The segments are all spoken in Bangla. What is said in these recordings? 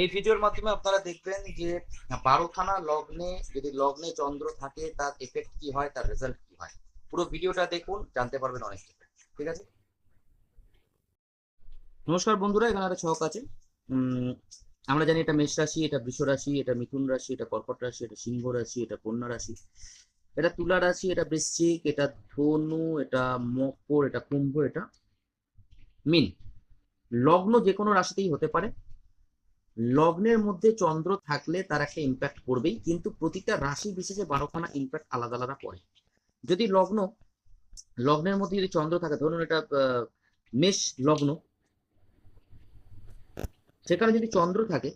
এই ভিডিওর মাধ্যমে আপনারা দেখবেন যে, বারোখানা লগ্নে, যদি লগ্নে চন্দ্র থাকে, তার এফেক্ট কি হয়? তার রেজাল্ট কি হয়? পুরো ভিডিওটা দেখুন, জানতে পারবেন অনেক ঠিক আছে? নমস্কার বন্ধুরা, এখানে একটা ছক আছে। আমরা জানি এটা মেষ রাশি, এটা বৃষ রাশি, এটা মিথুন রাশি, এটা কর্কট রাশি, এটা সিংহ রাশি, এটা কন্যা রাশি। এটা তুলা রাশি, এটা বৃশ্চিক, এটা ধনু, এটা মকর, এটা কুম্ভ, এটা মিন। লগ্ন যে কোনো রাশিতেই হতে পারে। লগ্নের মধ্যে চন্দ্র থাকলে তার একটা ইম্প্যাক্ট পড়বেই, কিন্তু প্রতিটা রাশি বিশেষে বারোখানা ইম্প্যাক্ট আলাদা আলাদা পড়ে। যদি লগ্ন, লগ্নের মধ্যে যদি চন্দ্র থাকে, ধরুন এটা মেষ লগ্ন, সেখানে যদি চন্দ্র থাকে,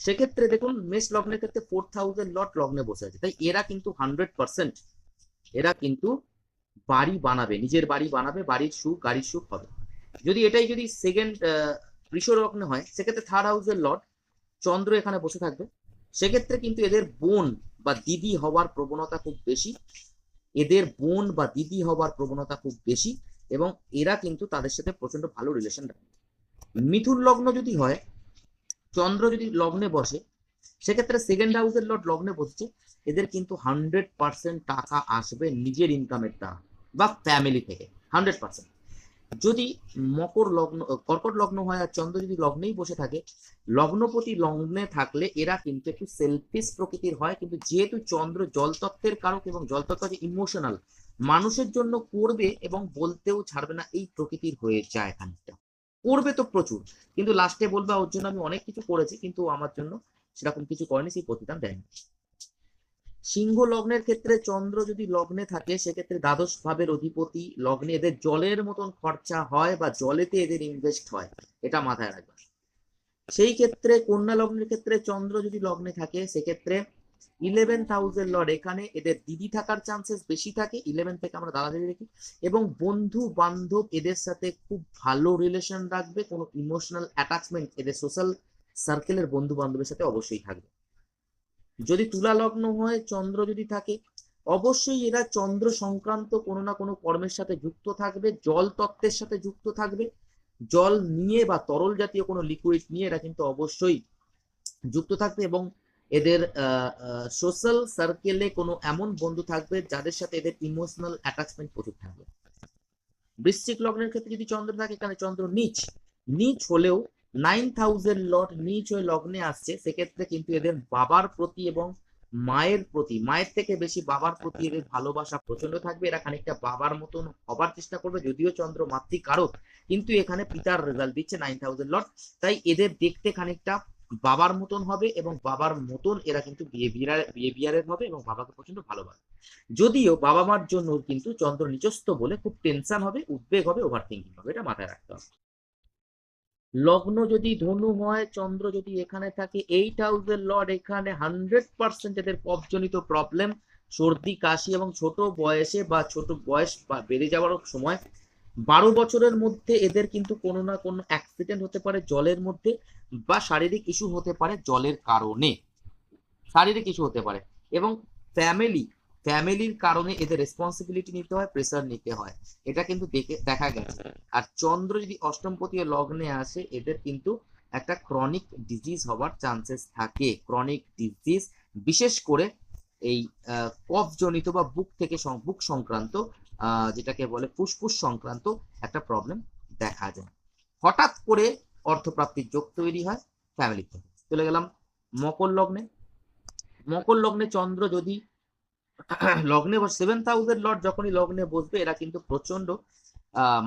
সেক্ষেত্রে দেখুন মেষ লগ্নের ক্ষেত্রে ফোর থাউজেন্ড লট লগ্নে বসে আছে। তাই এরা কিন্তু হান্ড্রেড পার্সেন্ট এরা কিন্তু বাড়ি বানাবে, নিজের বাড়ি বানাবে, বাড়ির সুখ, গাড়ির সুখ হবে। যদি এটাই যদি সেকেন্ড বৃষ লগ্নে হয়, সেক্ষেত্রে থার্ড হাউসের লট চন্দ্র এখানে বসে থাকবে। সেক্ষেত্রে কিন্তু এদের বোন বা দিদি হওয়ার প্রবণতা খুব বেশি। এদের বোন বা দিদি হওয়ার প্রবণতা খুব বেশি এবং এরা কিন্তু তাদের সাথে প্রচণ্ড ভালো রিলেশন রাখে। মিথুন লগ্ন যদি হয়, চন্দ্র যদি লগ্নে বসে, সেক্ষেত্রে সেকেন্ড হাউসের লট লগ্নে বসছে, এদের কিন্তু হান্ড্রেড পার্সেন্ট টাকা আসবে নিজের ইনকামের দ্বারা বা ফ্যামিলি থেকে হান্ড্রেড পার্সেন্ট যদি মকর লগ্ন কর্কট লগ্ন হয় আর চন্দ্র যদি লগ্নেই বসে থাকে, লগ্নপতি লগ্নে থাকলে এরা কিন্তু একটু সেলফিস প্রকৃতির হয়, কিন্তু যেহেতু চন্দ্র জলতত্ত্বের কারক এবং জলতত্ত্ব যে ইমোশনাল মানুষের জন্য করবে এবং বলতেও ছাড়বে না, এই প্রকৃতির হয়ে যায় খানিকটা। করবে তো প্রচুর, কিন্তু লাস্টে বলবে, ওর জন্য আমি অনেক কিছু করেছি, কিন্তু আমার জন্য সেরকম কিছু করেনি, সেই প্রতিদান দেয়নি। সিংহ লগ্নের ক্ষেত্রে চন্দ্র যদি লগ্নে থাকে, সেক্ষেত্রে দ্বাদশ ভাবের অধিপতি লগ্নে এদের জলের মতন খরচা হয় বা জলেতে এদের ইনভেস্ট হয়, এটা মাথায় রাখবেন সেই ক্ষেত্রে কন্যা লগ্নের ক্ষেত্রে চন্দ্র যদি লগ্নে থাকে, সেক্ষেত্রে ইলেভেন থাউজেন্ড লর্ড এখানে এদের দিদি থাকার চান্সেস বেশি থাকে ইলেভেন থেকে আমরা দাদা দিদি দেখি। এবং বন্ধু বান্ধব এদের সাথে খুব ভালো রিলেশন রাখবে, কোনো ইমোশনাল অ্যাটাচমেন্ট এদের সোশ্যাল সার্কেলের বন্ধু বান্ধবের সাথে অবশ্যই থাকবে। যদি তুলা লগ্ন হয়, চন্দ্র যদি থাকে, অবশ্যই এরা চন্দ্র সংক্রান্ত কোনো না কোনো কর্মের সাথে যুক্ত থাকবে, জল তত্ত্বের সাথে যুক্ত থাকবে। জল নিয়ে বা তরল জাতীয় কোনো লিকুইড নিয়ে এরা কিন্তু অবশ্যই যুক্ত থাকবে এবং এদের সোশ্যাল সার্কেলে কোনো এমন বন্ধু থাকবে যাদের সাথে এদের ইমোশনাল অ্যাটাচমেন্ট প্রচুর থাকবে। বৃশ্চিক লগ্নের ক্ষেত্রে যদি চন্দ্র থাকে এখানে চন্দ্র নিচ। নিচ হলেও নাইন থাউজেন্ড লট নিচ হয়ে লগ্নে আসছে, সেক্ষেত্রে কিন্তু এদের বাবার প্রতি এবং মায়ের প্রতি, মায়ের থেকে বেশি বাবার প্রতি এদের ভালোবাসা প্রচণ্ড থাকবে। এরা খানিকটা বাবার মতন হবার চেষ্টা করবে, যদিও চন্দ্র মাতৃকারক, কিন্তু এখানে পিতার রেজাল্ট দিচ্ছে নাইন থাউজেন্ড লট তাই এদের দেখতে খানিকটা বাবার মতন হবে এবং বাবার মতন এরা কিন্তু বিহেভিয়ার বিহেভিয়ারের হবে এবং বাবাকে প্রচণ্ড ভালোবাসে। যদিও বাবা মার জন্য কিন্তু চন্দ্র নিচস্থ বলে খুব টেনশন হবে, উদ্বেগ হবে ওভার থিঙ্কিং হবে, এটা মাথায় রাখতে হবে। লগ্ন যদি ধনু হয়, চন্দ্র যদি এখানে থাকে, এইট হাউসের লর্ড এখানে হান্ড্রেড পার্সেন্ট এদের কফজনিত প্রবলেম সর্দি, কাশি এবং ছোট বয়সে বা ছোট বয়স বা বেড়ে যাওয়ার সময় বারো বছরের মধ্যে এদের কিন্তু কোনো না কোনো অ্যাক্সিডেন্ট হতে পারে জলের মধ্যে বা শারীরিক ইস্যু হতে পারে জলের কারণে। শারীরিক ইস্যু হতে পারে এবং ফ্যামিলি ফ্যামিলির কারণে এদের রেসপন্সিবিলিটি নিতে হয় প্রেসার নিতে হয়। এটা কিন্তু দেখে, দেখা গেছে। আর চন্দ্র যদি অষ্টমপতি লগ্নে আসে, এদের কিন্তু একটা ক্রনিক ডিজিজ হওয়ার চান্সেস থাকে। ক্রনিক ডিজিজ বিশেষ করে এই কফজনিত বা বুক থেকে বুক সংক্রান্ত যেটাকে বলে ফুসফুস সংক্রান্ত একটা প্রবলেম দেখা যায়। হঠাৎ করে অর্থপ্রাপ্তির যোগ তৈরি হয় ফ্যামিলি থেকে চলে গেলাম মকর লগ্নে। মকর লগ্নে চন্দ্র যদি লগ্নে বা সেভেন থাউজেন্ড লট যখনই লগ্নে বসবে, এরা কিন্তু প্রচণ্ড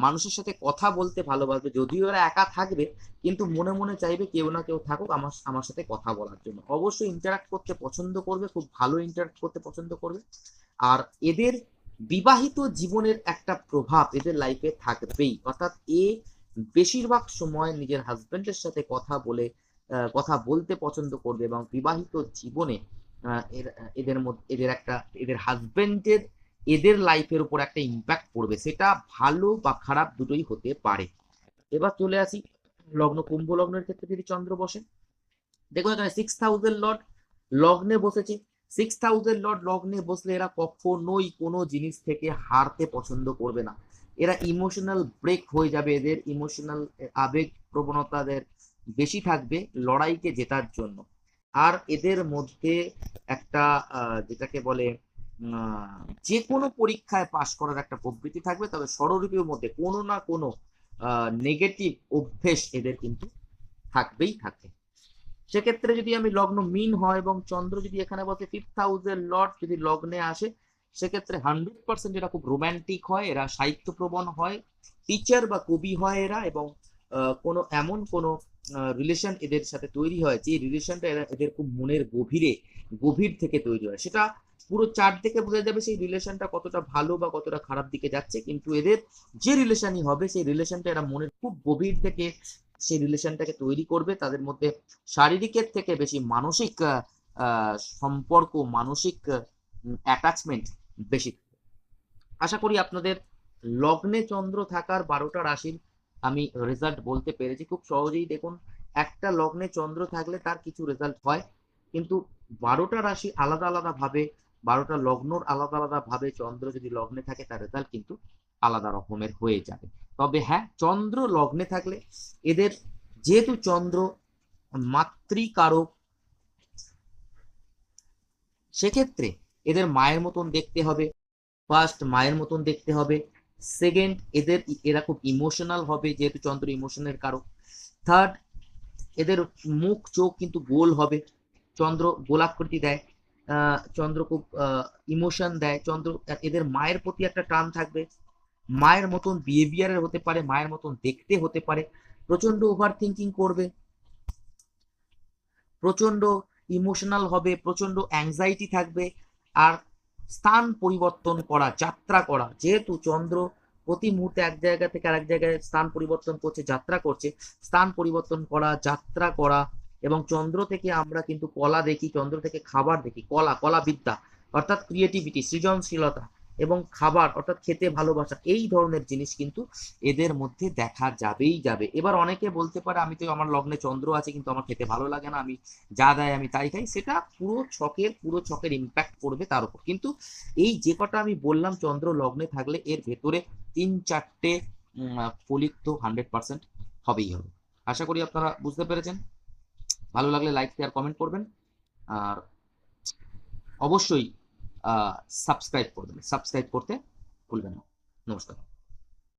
মানুষের সাথে কথা বলতে ভালোবাসবে। যদিও এরা একা থাকবে, কিন্তু মনে মনে চাইবে কেউ না কেউ থাকুক আমার আমার সাথে কথা বলার জন্য। অবশ্যই ইন্টারাক্ট করতে পছন্দ করবে, খুব ভালো ইন্টারাক্ট করতে পছন্দ করবে। আর এদের বিবাহিত জীবনের একটা প্রভাব এদের লাইফে থাকবেই। অর্থাৎ এ বেশিরভাগ সময় নিজের হাজবেন্ডের সাথে কথা বলে কথা বলতে পছন্দ করবে এবং বিবাহিত জীবনে এদের মধ্যে এদের একটা, এদের হাজবেন্ডের, এদের লাইফের উপর একটা ইম্প্যাক্ট পড়বে। সেটা ভালো বা খারাপ দুটোই হতে পারে। এবার চলে আসি লগ্ন, কুম্ভ লগ্নের ক্ষেত্রে যদি চন্দ্র বসে। দেখো এখানে সিক্স থাউজেন্ড লট লগ্নে বসেছে। সিক্স থাউজেন্ড লট লগ্নে বসলে এরা কখনোই কোনো জিনিস থেকে হারতে পছন্দ করবে না। এরা ইমোশনাল ব্রেক হয়ে যাবে। এদের ইমোশনাল আবেগ প্রবণতাদের বেশি থাকবে লড়াইকে জেতার জন্য। আর এদের মধ্যে একটা যেটাকে বলে যে কোনো পরীক্ষায় পাশ করার একটা প্রবৃত্তি থাকবে, তবে স্বরলিপির মধ্যে কোনো না কোনো নেগেটিভ অভ্যেস এদের কিন্তু থাকবেই থাকবে সেক্ষেত্রে যদি আমি লগ্ন মিন হয় এবং চন্দ্র যদি এখানে বসে ফিফথ হাউসের লর্ড যদি লগ্নে আসে, সেক্ষেত্রে হান্ড্রেড পার্সেন্ট এরা খুব রোম্যান্টিক হয়, এরা সাহিত্যপ্রবণ হয় টিচার বা কবি হয় এরা এবং কোনো এমন কোনো রিলেশন এদের সাথে তৈরি হয় যে রিলেশনটা এদের খুব মনের গভীরে, গভীর থেকে তৈরি হয়। সেটা পুরো চার থেকে বোঝা যাবে সেই রিলেশনটা কতটা ভালো বা কতটা খারাপ দিকে যাচ্ছে, কিন্তু এদের যে রিলেশনই হবে, সেই রিলেশনটা এরা মনের খুব গভীর থেকে সেই রিলেশনটাকে তৈরি করবে। তাদের মধ্যে শারীরিকের থেকে বেশি মানসিক সম্পর্ক, মানসিক অ্যাটাচমেন্ট বেশি আশা করি আপনাদের লগ্নে চন্দ্র থাকার বারোটা রাশির আমি রেজাল্ট বলতে পেরেছি। খুব সহজেই দেখুন, একটা লগ্নে চন্দ্র থাকলে তার কিছু রেজাল্ট হয়। কিন্তু বারোটা রাশি আলাদা আলাদা ভাবে, বারোটা লগ্নর আলাদা আলাদা ভাবে চন্দ্র যদি লগ্নে থাকে, তার রেজাল্ট কিন্তু আলাদা রকমের হয়ে যাবে। তবে হ্যাঁ চন্দ্র লগ্নে থাকলে এদের যেহেতু চন্দ্র মাতৃকারক, সেক্ষেত্রে এদের মায়ের মতন দেখতে হবে। ফার্স্ট মায়ের মতন দেখতে হবে। সেকেন্ড এদের এরা খুব ইমোশনাল হবে, যেহেতু চন্দ্র ইমোশনের কারক। থার্ড এদের মুখ, চোখ কিন্তু গোল হবে। চন্দ্র গোলাকৃতি দেয় চন্দ্র খুব ইমোশন দেয়। চন্দ্র, এদের মায়ের প্রতি একটা টান থাকবে। মায়ের মতন বিহেভিয়ারের হতে পারে, মায়ের মতন দেখতে হতে পারে। প্রচণ্ড ওভার থিঙ্কিং করবে। প্রচণ্ড ইমোশনাল হবে প্রচণ্ড অ্যাংজাইটি থাকবে। আর স্থান পরিবর্তন করা, যাত্রা করা। যেহেতু চন্দ্র প্রতি মুহূর্তে এক জায়গা থেকে আরেক জায়গায় স্থান পরিবর্তন করছে, যাত্রা করছে, স্থান পরিবর্তন করা, যাত্রা করা এবং চন্দ্র থেকে আমরা কিন্তু কলা দেখি, চন্দ্র থেকে খাবার দেখি, কলা কলা বিদ্যা অর্থাৎ ক্রিয়েটিভিটি সৃজনশীলতা। এবং খাবার, অর্থাৎ খেতে ভালোবাসা, এই ধরনের জিনিস কিন্তু এদের মধ্যে দেখা যাবেই যাবে। এবার অনেকে বলতে পারে, আমি তো আমার লগ্নে চন্দ্র আছে, কিন্তু আমার খেতে ভালো লাগে না, আমি যা দেয় আমি তাই খাই। সেটা পুরো ছকের পুরো ছকের ইম্প্যাক্ট পড়বে তার উপর। কিন্তু এই যে কটা আমি বললাম, চন্দ্র লগ্নে থাকলে এর ভেতরে তিন চারটে ফলিত তো হান্ড্রেড পার্সেন্ট হবেই হবে। আশা করি আপনারা বুঝতে পেরেছেন। ভালো লাগলে লাইক শেয়ার কমেন্ট করবেন। আর অবশ্যই সাবস্ক্রাইব করে দেবেন। সাবস্ক্রাইব করতে ভুলবেন না। নমস্কার।